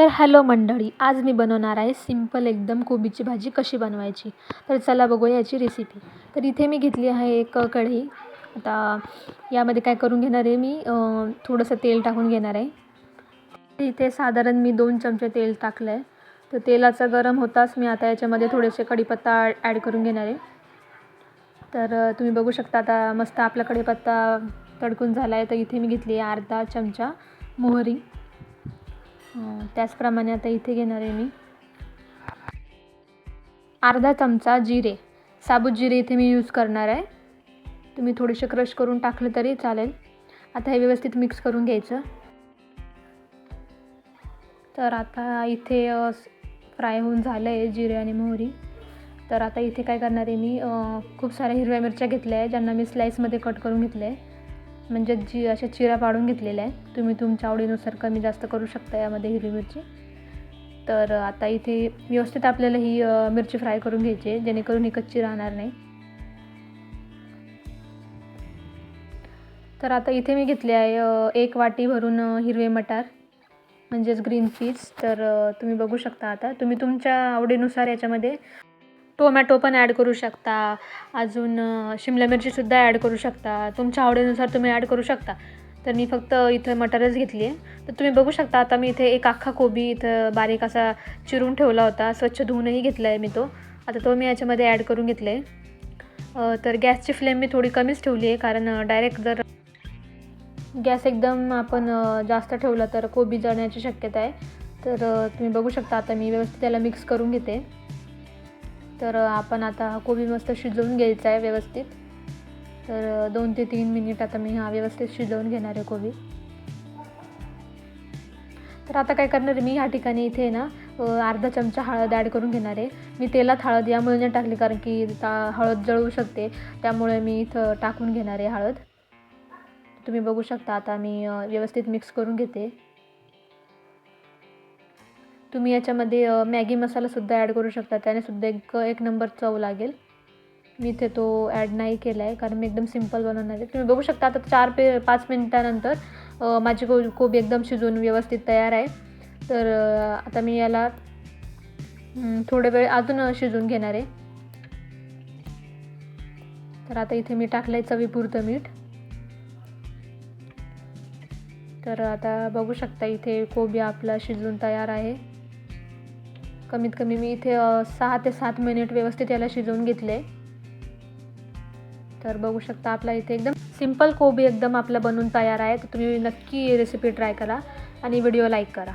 तर हॅलो मंडळी आज मी बनवणार आहे सिंपल एकदम कोबीची भाजी कशी बनवायची. तर चला बघूया याची रेसिपी तर इथे मी घेतली आहे एक कढई. आता यामध्ये काय करून घेणार आहे मी? थोडंसं तेल टाकून घेणार आहे. इथे साधारण मी दोन चमचे तेल टाकलं आहे तर तेलाचं गरम होताच मी आता याच्यामध्ये थोडेसे कढीपत्ता ॲड करून घेणार आहे. तर तुम्ही बघू शकता आता मस्त आपला कढीपत्ता तडकून झाला आहे तर इथे मी घेतली आहे अर्धा चमचा मोहरी. त्याचप्रमाणे आता इथे घेणार आहे मी. अर्धा चमचा जिरे. साबूत जिरे इथे मी यूज करणार आहे. तुम्ही थोडेसे क्रश करून टाकलं तरी चालेल. आता हे व्यवस्थित मिक्स करून घ्यायचं. तर आता इथे फ्राय होऊन झालं आहे जिरे आणि मोहरी. तर आता इथे काय करणार आहे मी खूप साऱ्या हिरव्या मिरच्या घेतल्या आहे ज्यांना मी स्लाईसमध्ये कट करून घेतलं आहे म्हणजे जी अशा चिरा पाडून घेतलेल्या आहे तुम्ही तुमच्या आवडीनुसार कमी जास्त करू शकता यामध्ये हिरवी मिरची. तर आता इथे व्यवस्थित आपल्याला ही मिरची फ्राय करून घ्यायची आहे जेणेकरून ही कच्ची राहणार नाही. तर आता इथे मी घेतले आहे एक वाटी भरून हिरवे मटार म्हणजेच ग्रीन पीस. तर तुम्ही बघू शकता आता. तुम्ही तुमच्या आवडीनुसार याच्यामध्ये टोमॅटो पण ॲड करू शकता. अजून शिमला मिरचीसुद्धा ॲड करू शकता. तुमच्या आवडीनुसार तुम्ही ॲड करू शकता. तर मी फक्त इथं मटरच घेतली आहे. तर तुम्ही बघू शकता आता मी इथे एक अख्खा कोबी इथं बारीक असा चिरून ठेवला होता. स्वच्छ धुवूनही घेतला आहे मी तो. आता तो मी याच्यामध्ये ॲड करून घेतला आहे तर गॅसची फ्लेम मी थोडी कमीच ठेवली आहे कारण डायरेक्ट जर गॅस एकदम आपण जास्त ठेवला तर कोबी जळण्याची शक्यता आहे. तर तुम्ही बघू शकता आता मी व्यवस्थित त्याला मिक्स करून घेते. तर आपण आता कोबी मस्त शिजवून घ्यायचा आहे व्यवस्थित. तर दोन ते तीन मिनिट आता मी हा व्यवस्थित शिजवून घेणार आहे कोबी. तर आता काय करणार आहे मी ह्या ठिकाणी इथे ना अर्धा चमचा हळद ॲड करून घेणार आहे. मी तेलात हळद यामुळे नाही टाकली कारण की ता- हळद जळू शकते. त्यामुळे मी इथं टाकून घेणार आहे हळद. तुम्ही बघू शकता आता मी व्यवस्थित मिक्स करून घेते. तुम्ही याच्यामध्ये मॅगी मसालासुद्धा ॲड करू शकता. त्यानेसुद्धा एक एक नंबर चव लागेल. मी इथे तो ॲड नाही केला आहे कारण मी एकदम सिंपल बनवणार आहे. तुम्ही बघू शकता आता चार पे पाच मिनटानंतर माझी को कोबी एकदम शिजवून व्यवस्थित तयार आहे. तर आता मी याला थोडे वेळ अजून शिजवून घेणार आहे. तर आता इथे मी टाकलं आहे चवीपुरतं मीठ. तर आता बघू शकता इथे कोबी आपला शिजून तयार आहे. कमीत कमी मी इथे सहा ते सात मिनिट व्यवस्थित याला शिजवून घेतले. तर बघू शकता आपला इथे एकदम सिंपल कोबी एकदम आपला बनवून तयार आहे. तर तुम्ही नक्की रेसिपी ट्राय करा आणि व्हिडिओ लाईक करा.